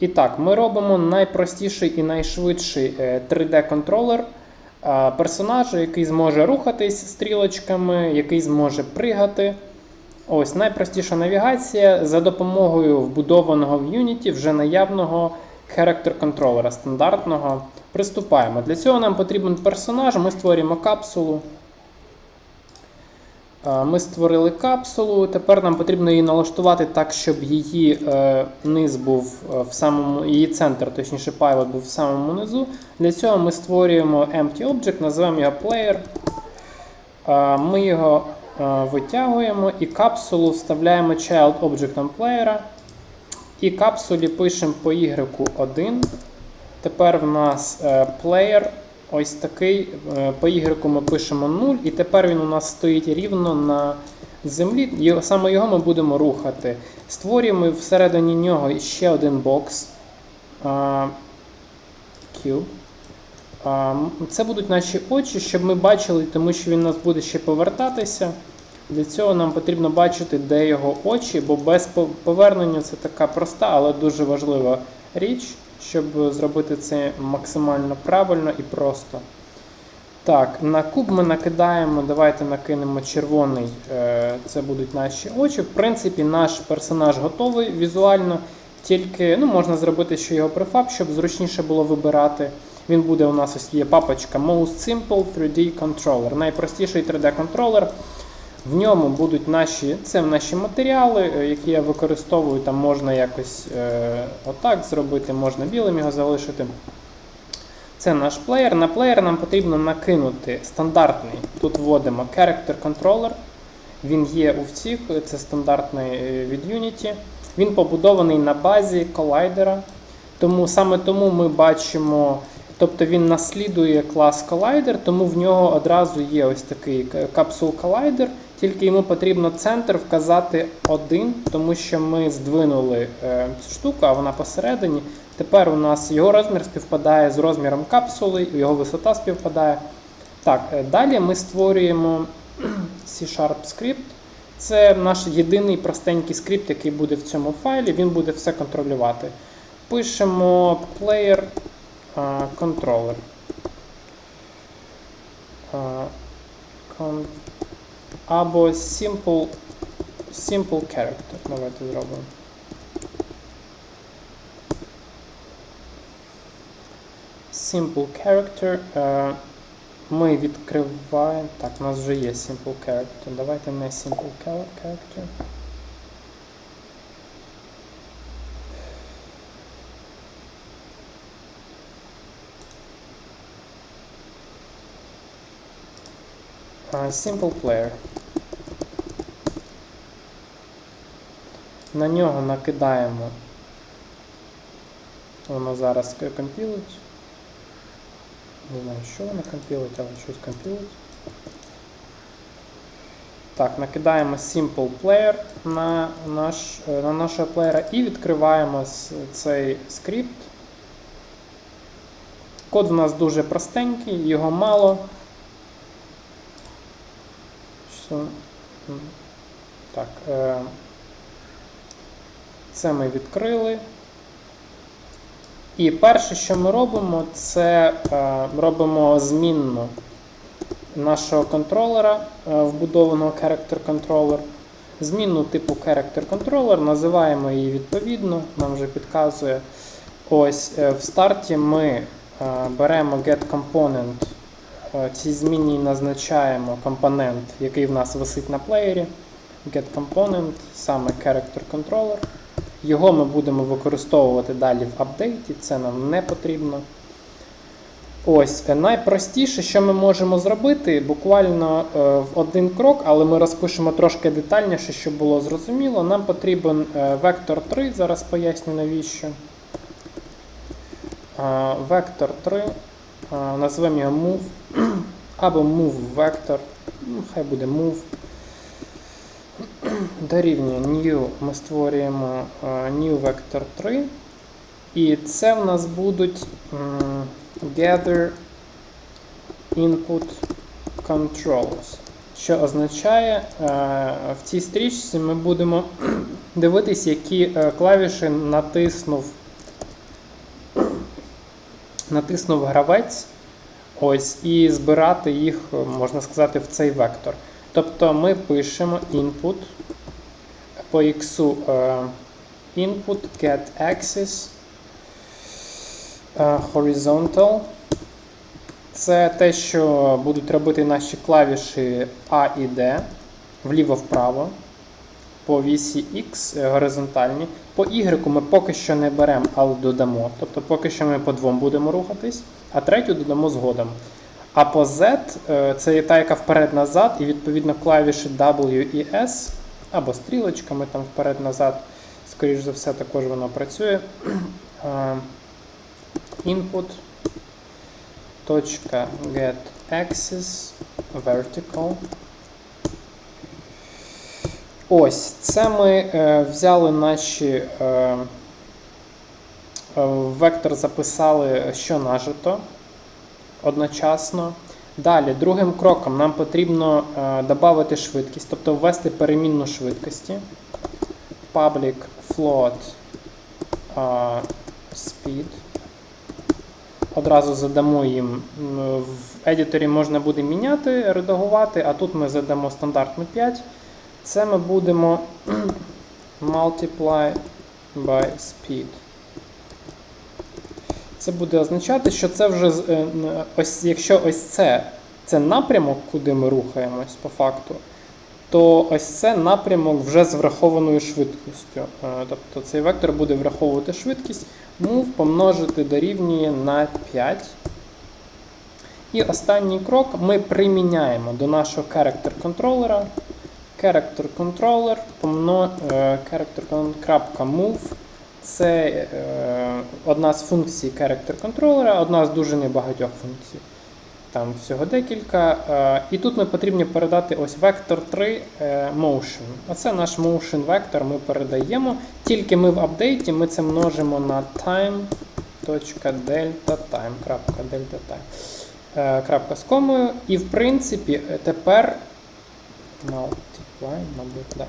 І так, ми робимо найпростіший і найшвидший 3D-контролер е, персонажа, який зможе рухатись стрілочками, який зможе пригати. Ось найпростіша навігація за допомогою вбудованого в Unity вже наявного character контролера стандартного. Приступаємо. Для цього нам потрібен персонаж. Ми створюємо капсулу. Е, Ми створили капсулу. Тепер нам потрібно її налаштувати так, щоб її е, низ був е, в самому, її центр, точніше, пайлот був в самому низу. Для цього ми створюємо empty object, називаємо його player. Ми його витягуємо і капсулу вставляємо child object player. І капсулі пишемо по y1. Тепер в нас player ось такий. е, По y ми пишемо 0, і тепер він у нас стоїть рівно на землі. Саме його ми будемо рухати. Створюємо всередині нього ще один бокс. Cube. Це будуть наші очі, щоб ми бачили, тому що він у нас буде ще повертатися. Для цього нам потрібно бачити, де його очі, бо без повернення це така проста, але дуже важлива річ, щоб зробити це максимально правильно і просто. Так, на куб ми накидаємо, давайте накинемо червоний, е, це будуть наші очі. В принципі, наш персонаж готовий візуально, тільки ну, можна зробити ще його префаб, щоб зручніше було вибирати. Він буде у нас ось є папочка Most Simple 3D Controller. Найпростіший 3D-контролер. В ньому будуть наші, це наші матеріали, е, які я використовую. Там можна якось е, отак зробити, можна білим його залишити. Це наш плеєр. На плеєр нам потрібно накинути стандартний. Тут вводимо Character Controller. Він є у всіх, це стандартний е, від Unity. Він побудований на базі колайдера. Тому саме тому ми бачимо, тобто він наслідує клас колайдер, тому в нього одразу є ось такий капсул колайдер. Тільки йому потрібно центр вказати один, тому що ми здвинули е, цю штуку, а вона посередині. Тепер у нас його розмір співпадає з розміром капсули, його висота співпадає. Так, е, далі ми створюємо C-Sharp скрипт. Це наш єдиний простенький скрипт, який буде в цьому файлі, він буде все контролювати. Пишемо player controller. А, кон- або simple, simple character. Давайте зробимо. Simple character. Е, Ми відкриваємо. Так, у нас вже є simple character. Давайте не simple char- character. Е, Simple player. На нього накидаємо. Воно зараз компілить. Не знаю, що воно компілить, але щось компілить. Так, накидаємо Simple Player на, наш, на нашого плеєра і відкриваємо цей скрипт. Код в нас дуже простенький, його мало. Так, е, це ми відкрили. І перше, що ми робимо, це е, робимо змінну нашого контролера, е, вбудованого Character Controller. Змінну типу Character Controller, називаємо її відповідно, нам вже підказує. Ось е, в старті ми беремо getComponent, цій змінній назначаємо компонент, який в нас висить на плеєрі. GetComponent, саме Character Controller. Його ми будемо використовувати далі в апдейті, це нам не потрібно. Ось, е, найпростіше, що ми можемо зробити, буквально е, в один крок, але ми розпишемо трошки детальніше, щоб було зрозуміло. Нам потрібен е, вектор 3, зараз поясню навіщо. Вектор 3, е, назвемо його move, або move vector, ну, хай буде move. Дорівнює new ми створюємо new vector 3. І це в нас будуть gather input controls. Що означає, е, в цій стрічці ми будемо дивитись, які е, клавіші натиснув натиснув гравець ось, і збирати їх, е, можна сказати, в цей вектор. Тобто ми пишемо input по x е, input get axis е, horizontal. Це те, що будуть робити наші клавіші A і D вліво-вправо. По вісі X е, горизонтальні. По Y ми поки що не беремо, але додамо. Тобто поки що ми по двом будемо рухатись, а третю додамо згодом. А по Z е, це є та, яка вперед-назад, і відповідно клавіші W і S, або стрілочками там вперед-назад, скоріш за все, також воно працює. Е, Input. Get axis vertical. Ось, це ми е, взяли наші е, е, вектор записали, що нажито одночасно. Далі, другим кроком нам потрібно е, додати швидкість, тобто ввести перемінну швидкості. Public float е, speed. Одразу задамо їм в едіторі можна буде міняти, редагувати, а тут ми задамо стандартну 5. Це ми будемо multiply by speed. Це буде означати, що це вже е, ось, якщо ось це, це напрямок, куди ми рухаємось по факту, то ось це напрямок вже з врахованою швидкістю. Е, Тобто цей вектор буде враховувати швидкість, move помножити дорівнює на 5. І останній крок ми приміняємо до нашого character контролера character controller помно, е, character.move це е, одна з функцій character контролера, одна з дуже небагатьох функцій. Там всього декілька. Е, і тут ми потрібно передати ось vector 3 е, motion. Оце наш motion вектор ми передаємо. Тільки ми в апдейті ми це множимо на time.delta крапка, з комою. І в принципі тепер multiply, мабуть, да.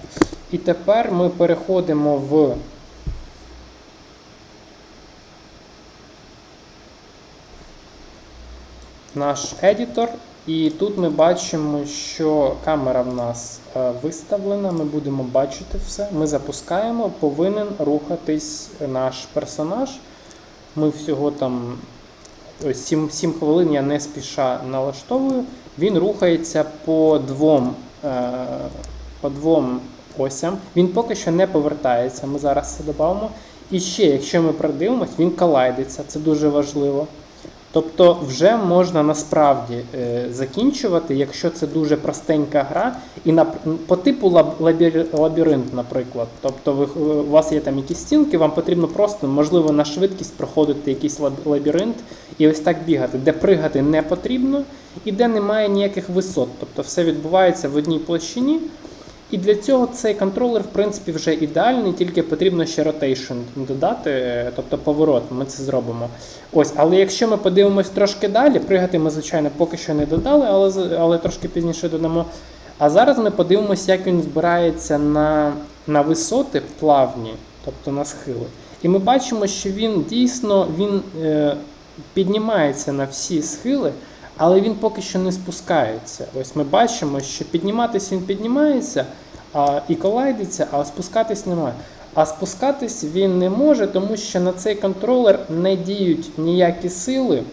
І тепер ми переходимо в наш едітор, і тут ми бачимо, що камера в нас е, виставлена, ми будемо бачити все. Ми запускаємо, повинен рухатись наш персонаж. Ми всього там ось 7, 7 хвилин я не спіша налаштовую. Він рухається по двом, е, по двом осям. Він поки що не повертається. Ми зараз це додамо. І ще, якщо ми продивимось, він колайдиться. Це дуже важливо. Тобто вже можна насправді е, закінчувати, якщо це дуже простенька гра, і на по типу лаб, лабір- лабіринт, наприклад. Тобто ви, у вас є там якісь стінки, вам потрібно просто, можливо, на швидкість проходити якийсь лаб- лабіринт і ось так бігати, де пригати не потрібно, і де немає ніяких висот. Тобто все відбувається в одній площині. І для цього цей контролер, в принципі, вже ідеальний, тільки потрібно ще rotation додати, е, тобто поворот, ми це зробимо. Ось, але якщо ми подивимось трошки далі, пригати ми, звичайно, поки що не додали, але, але трошки пізніше додамо. А зараз ми подивимося, як він збирається на, на висоти плавні, тобто на схили. І ми бачимо, що він дійсно він, е, піднімається на всі схили, але він поки що не спускається. Ось ми бачимо, що підніматися він піднімається а, і колайдиться, а спускатись немає. А спускатись він не може, тому що на цей контролер не діють ніякі сили,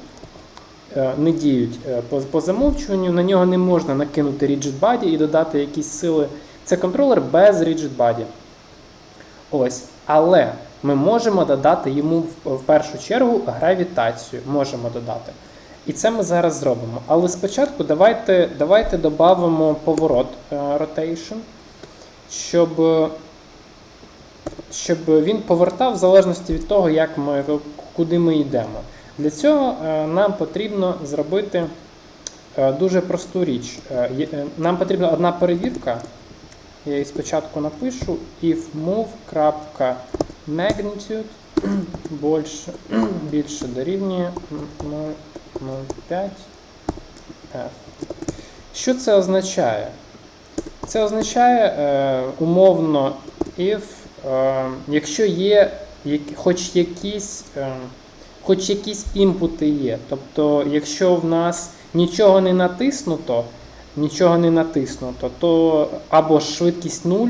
е, не діють е, по, замовчуванню. На нього не можна накинути Rigid Body і додати якісь сили. Це контролер без Rigid Body. Ось. Але ми можемо додати йому в першу чергу гравітацію. Можемо додати. І це ми зараз зробимо. Але спочатку давайте, давайте додамо поворот е, rotation, щоб, щоб він повертав в залежності від того, як ми, куди ми йдемо. Для цього е, нам потрібно зробити е, дуже просту річ. Нам потрібна одна перевірка. Я її спочатку напишу if move.magnitude більше, більше дорівнює 0,5 f. Що це означає? Це означає е, умовно, if, е, якщо є як, хоч якісь е, хоч якісь імпути є. Тобто, якщо в нас нічого не натиснуто, нічого не натиснуто, то або швидкість 0,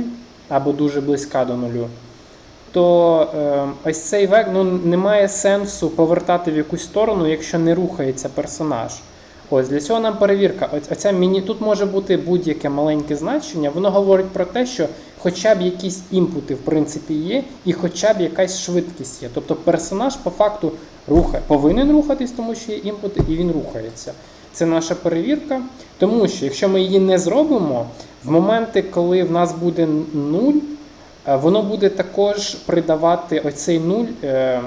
або дуже близька до нулю, то е, ось цей век ну, немає сенсу повертати в якусь сторону, якщо не рухається персонаж. Ось для цього нам перевірка. Ось оця міні... Тут може бути будь-яке маленьке значення. Воно говорить про те, що хоча б якісь імпути в принципі є, і хоча б якась швидкість є. Тобто персонаж по факту рухає, повинен рухатись, тому що є імпути, і він рухається. Це наша перевірка. Тому що якщо ми її не зробимо, в моменти, коли в нас буде нуль, воно буде також придавати оцей нуль. Е,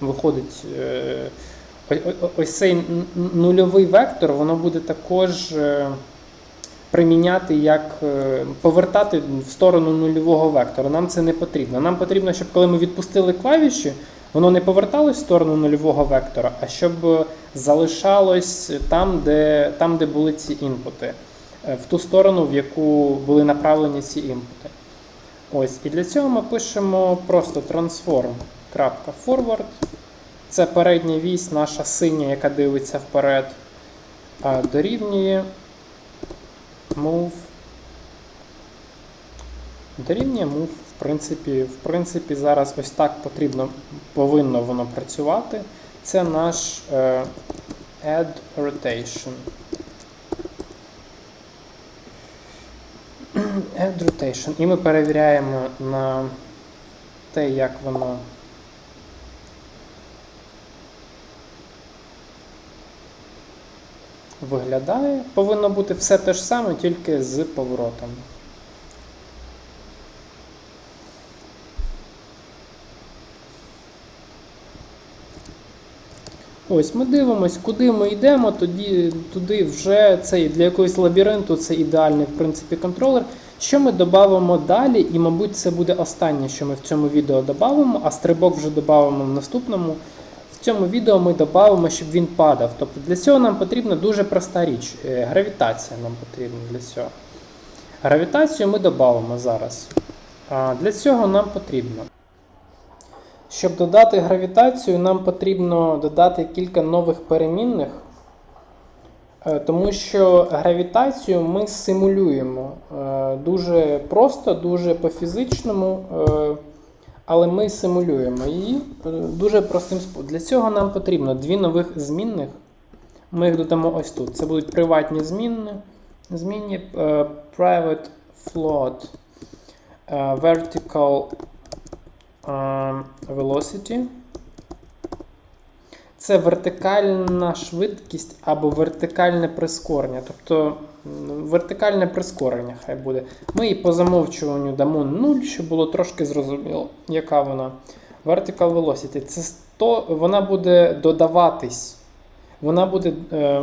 виходить. Е, ось цей нульовий вектор, воно буде також е, приміняти як е, повертати в сторону нульового вектора. Нам це не потрібно. Нам потрібно, щоб коли ми відпустили клавіші, воно не поверталось в сторону нульового вектора, а щоб е, залишалось там, де, там, де були ці інпути, е, в ту сторону, в яку були направлені ці інпути. Ось, і для цього ми пишемо просто transform.forward. Це передня вісь, наша синя, яка дивиться вперед, а, дорівнює move. Дорівнює move. В принципі, в принципі, зараз ось так потрібно, повинно воно працювати. Це наш е, add rotation. Add rotation. І ми перевіряємо на те, як воно. виглядає. Повинно бути все те ж саме, тільки з поворотом. Ось ми дивимось, куди ми йдемо, тоді туди вже цей для якогось лабіринту це ідеальний в принципі контролер. Що ми додамо далі, і, мабуть, це буде останнє, що ми в цьому відео додамо, а стрибок вже додамо в наступному. В цьому відео ми додамо, щоб він падав. Тобто для цього нам потрібна дуже проста річ. е, Гравітація нам потрібна для цього. Гравітацію ми додамо зараз. А Для цього нам потрібно. Щоб додати гравітацію, нам потрібно додати кілька нових перемінних, тому що гравітацію ми симулюємо е, дуже просто, дуже по-фізичному, е, але ми симулюємо її е, дуже простим способом. Для цього нам потрібно дві нових змінних. Ми їх додамо ось тут. Це будуть приватні змінні, змінні е, private float, е, vertical е, velocity. Це вертикальна швидкість або вертикальне прискорення. Тобто вертикальне прискорення хай буде. Ми їй по замовчуванню дамо 0, щоб було трошки зрозуміло, яка вона. Vertical velocity. Це 100, вона буде додаватись. Вона буде. Е,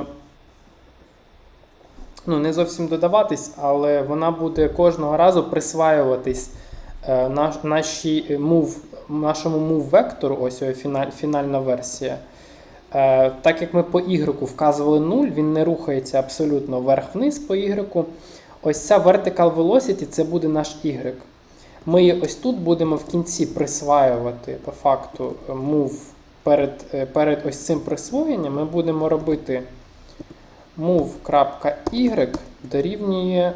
ну, не зовсім додаватись, але вона буде кожного разу присваюватись е, наш, нашій move, нашому move вектору, ось його фіналь, фінальна версія. Е, так як ми по Y вказували 0, він не рухається абсолютно вверх-вниз по Y. Ось ця vertical velocity це буде наш Y. Ми ось тут будемо в кінці присваювати по факту move перед, е, перед ось цим присвоєнням. Ми будемо робити move.y дорівнює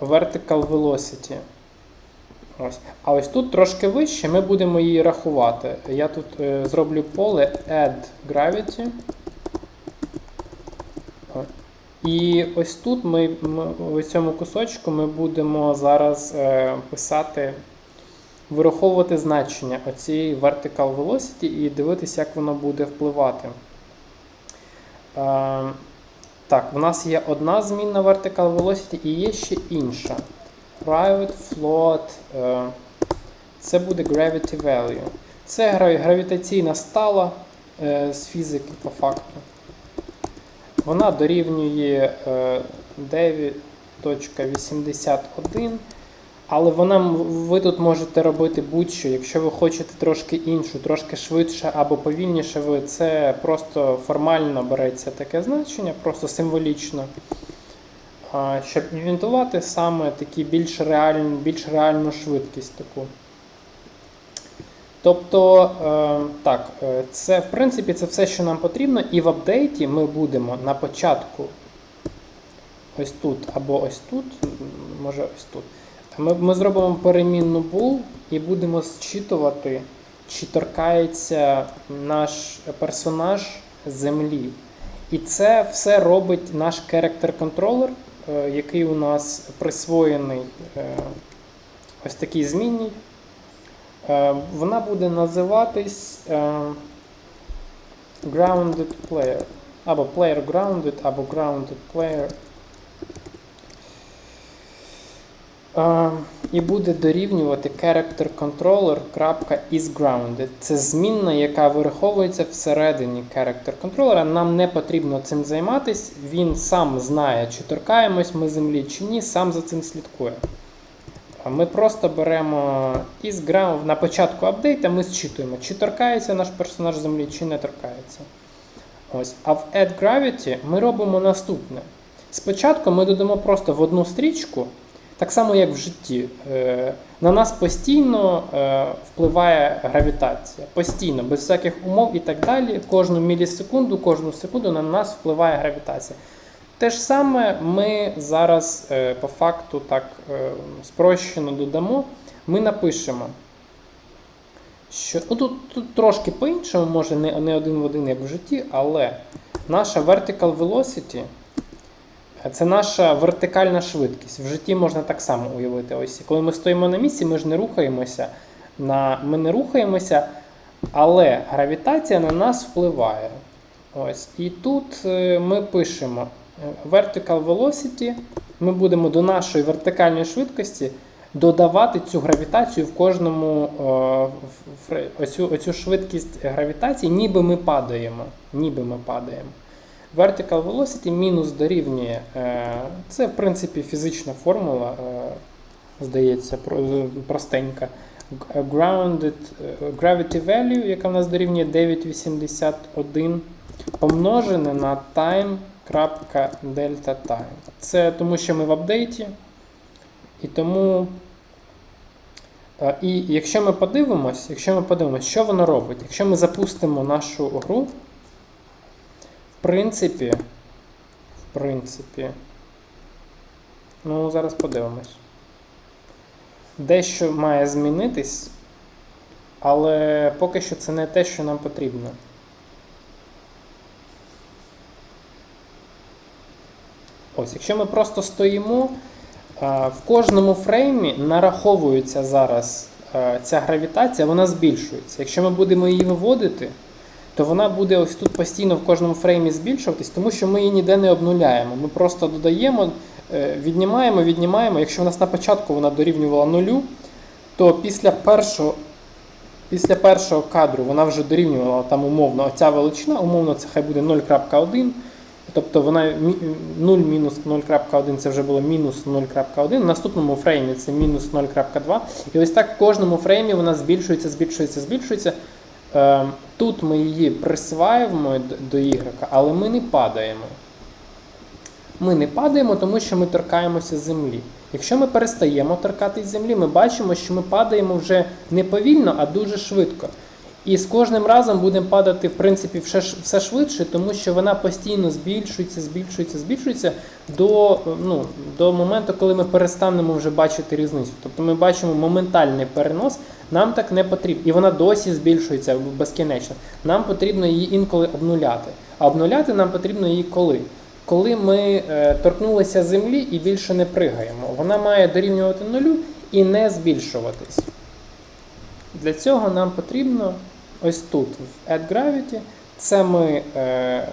vertical velocity. Ось. А ось тут трошки вище ми будемо її рахувати. Я тут е, зроблю поле add gravity. І ось тут ми, ми в цьому кусочку ми будемо зараз е, писати, вираховувати значення оцієї vertical velocity і дивитися, як воно буде впливати. Е, так, в нас є одна змінна vertical velocity і є ще інша. Private float. е, Це буде gravity value. Це гравітаційна стала е, з фізики по факту. Вона дорівнює е, 9.81. Але вона, ви тут можете робити будь-що. Якщо ви хочете трошки іншу, трошки швидше або повільніше, ви це просто формально береться таке значення, просто символічно. Щоб івентувати саме такі більш реальну, більш реальну швидкість таку. Тобто, е, так, е, це в принципі це все, що нам потрібно, і в апдейті ми будемо на початку ось тут або ось тут, може ось тут. Ми, ми зробимо перемінну bool і будемо зчитувати, чи торкається наш персонаж землі. І це все робить наш character controller, який у нас присвоєний е, ось такий змінній. Е, Вона буде називатись е, Grounded Player. Або Player Grounded, або Grounded Player. І буде дорівнювати character controller .isGrounded. Це змінна, яка вираховується всередині character controller. Нам не потрібно цим займатися. Він сам знає, чи торкаємось ми землі, чи ні, сам за цим слідкує. Ми просто беремо isGround на початку апдейта, ми зчитуємо, чи торкається наш персонаж землі, чи не торкається. Ось. А в Add Gravity ми робимо наступне. Спочатку ми додамо просто в одну стрічку, так само як в житті. Е, На нас постійно е, впливає гравітація. Постійно, без всяких умов і так далі. Кожну мілісекунду, кожну секунду на нас впливає гравітація. Те ж саме ми зараз е, по факту так спрощено додамо. Ми напишемо, що ну, тут, тут трошки по-іншому, може не, не один в один, як в житті, але наша vertical velocity це наша вертикальна швидкість. В житті можна так само уявити. Ось коли ми стоїмо на місці, ми ж не рухаємося. На, ми не рухаємося, але гравітація на нас впливає. Ось. І тут е, ми пишемо е, vertical velocity. Ми будемо до нашої вертикальної швидкості додавати цю гравітацію в кожному е, оцю, оцю швидкість гравітації, ніби ми падаємо. Ніби ми падаємо. Vertical velocity мінус дорівнює. е, Це, в принципі, фізична формула, е, здається, простенька. Grounded е, gravity value, яка в нас дорівнює 981, помножене на time.delta time. Це тому, що ми в апдейті. І тому. І якщо ми подивимось, якщо ми подивимось, що воно робить, якщо ми запустимо нашу гру, принципі, в принципі, ну, зараз подивимось. Дещо має змінитись, але поки що це не те, що нам потрібно. Ось, якщо ми просто стоїмо, в кожному фреймі нараховується зараз ця гравітація, вона збільшується. Якщо ми будемо її виводити, то вона буде ось тут постійно в кожному фреймі збільшуватись, тому що ми її ніде не обнуляємо. Ми просто додаємо, е, віднімаємо, віднімаємо. Якщо в нас на початку вона дорівнювала нулю, то після першого, після першого кадру вона вже дорівнювала там умовно оця величина, умовно це хай буде 0.1. Тобто вона 0 мінус 0.1 це вже було мінус 0.1. В наступному фреймі це мінус 0.2. І ось так в кожному фреймі вона збільшується, збільшується, збільшується. Е, Тут ми її присваємо до Y, але ми не падаємо. Ми не падаємо, тому що ми торкаємося землі. Якщо ми перестаємо торкатись землі, ми бачимо, що ми падаємо вже не повільно, а дуже швидко. І з кожним разом будемо падати, в принципі, все, швидше, тому що вона постійно збільшується, збільшується, збільшується до, ну, до моменту, коли ми перестанемо вже бачити різницю. Тобто ми бачимо моментальний перенос, нам так не потрібно. І вона досі збільшується безкінечно. Нам потрібно її інколи обнуляти. А обнуляти нам потрібно її коли? Коли ми е, торкнулися землі і більше не пригаємо. Вона має дорівнювати нулю і не збільшуватись. Для цього нам потрібно ось тут, в Add Gravity, це ми е, е,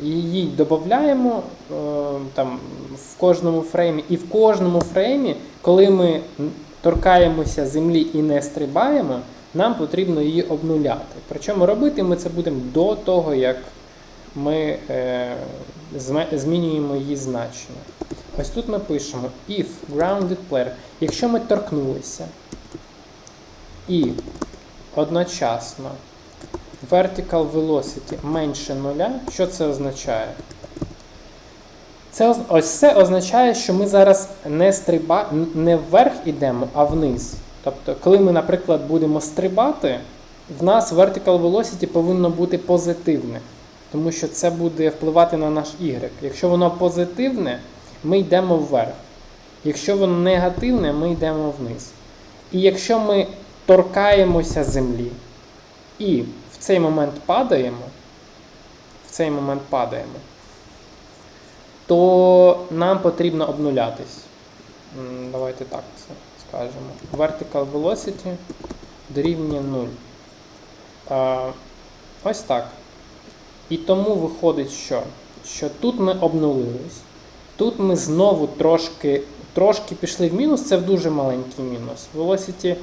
її додаємо е, в кожному фреймі. І в кожному фреймі, коли ми торкаємося землі і не стрибаємо, нам потрібно її обнуляти. Причому робити ми це будемо до того, як ми е, змінюємо її значення. Ось тут ми пишемо if grounded player. Якщо ми торкнулися і одночасно vertical velocity менше нуля, що це означає? Це, ось це означає, що ми зараз не, стриба, не вверх ідемо, а вниз. Тобто, коли ми, наприклад, будемо стрибати, в нас vertical velocity повинно бути позитивне, тому що це буде впливати на наш Y. Якщо воно позитивне, ми йдемо вверх. Якщо воно негативне, ми йдемо вниз. І якщо ми торкаємося землі і в цей момент падаємо, в цей момент падаємо, то нам потрібно обнулятись. Давайте так це скажемо. Vertical velocity дорівнює 0. А, ось так. І тому виходить, що? що тут ми обнулились. Тут ми знову трошки, трошки пішли в мінус, це в дуже маленький мінус. Velocity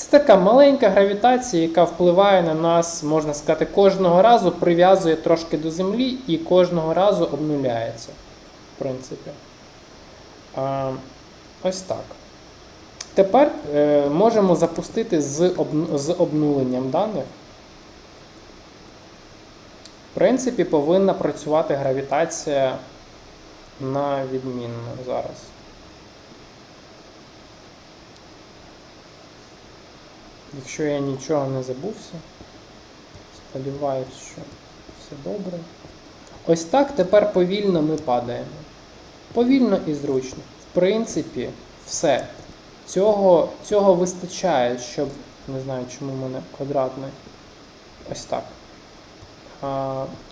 це така маленька гравітація, яка впливає на нас, можна сказати, кожного разу прив'язує трошки до землі і кожного разу обнуляється. В принципі. А, ось так. Тепер е, можемо запустити з, обну- з обнуленням даних. В принципі, повинна працювати гравітація на відмінно зараз. Якщо я нічого не забувся, сподіваюся, що все добре. Ось так тепер повільно ми падаємо. Повільно і зручно. В принципі, все. Цього, цього вистачає, щоб. Не знаю, чому в мене квадратний. Ось так.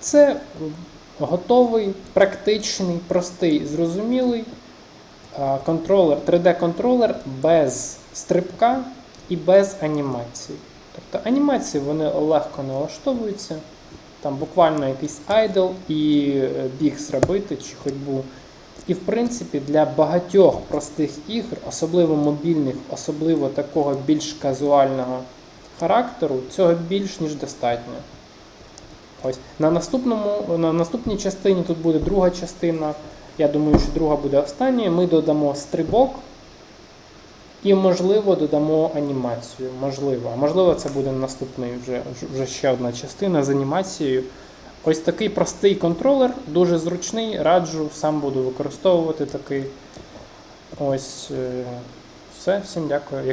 Це готовий, практичний, простий, зрозумілий контролер, 3D-контролер без стрибка і без анімації. Тобто анімації вони легко налаштовуються. Там буквально якийсь айдл і е, біг зробити чи ходьбу. І в принципі для багатьох простих ігр, особливо мобільних, особливо такого більш казуального характеру, цього більш ніж достатньо. Ось. На, наступному, на наступній частині тут буде друга частина. Я думаю, що друга буде останньою. Ми додамо стрибок і, можливо, додамо анімацію. Можливо. Можливо, це буде наступний вже, вже ще одна частина з анімацією. Ось такий простий контролер, дуже зручний, раджу, сам буду використовувати такий. Ось е, все, всім дякую.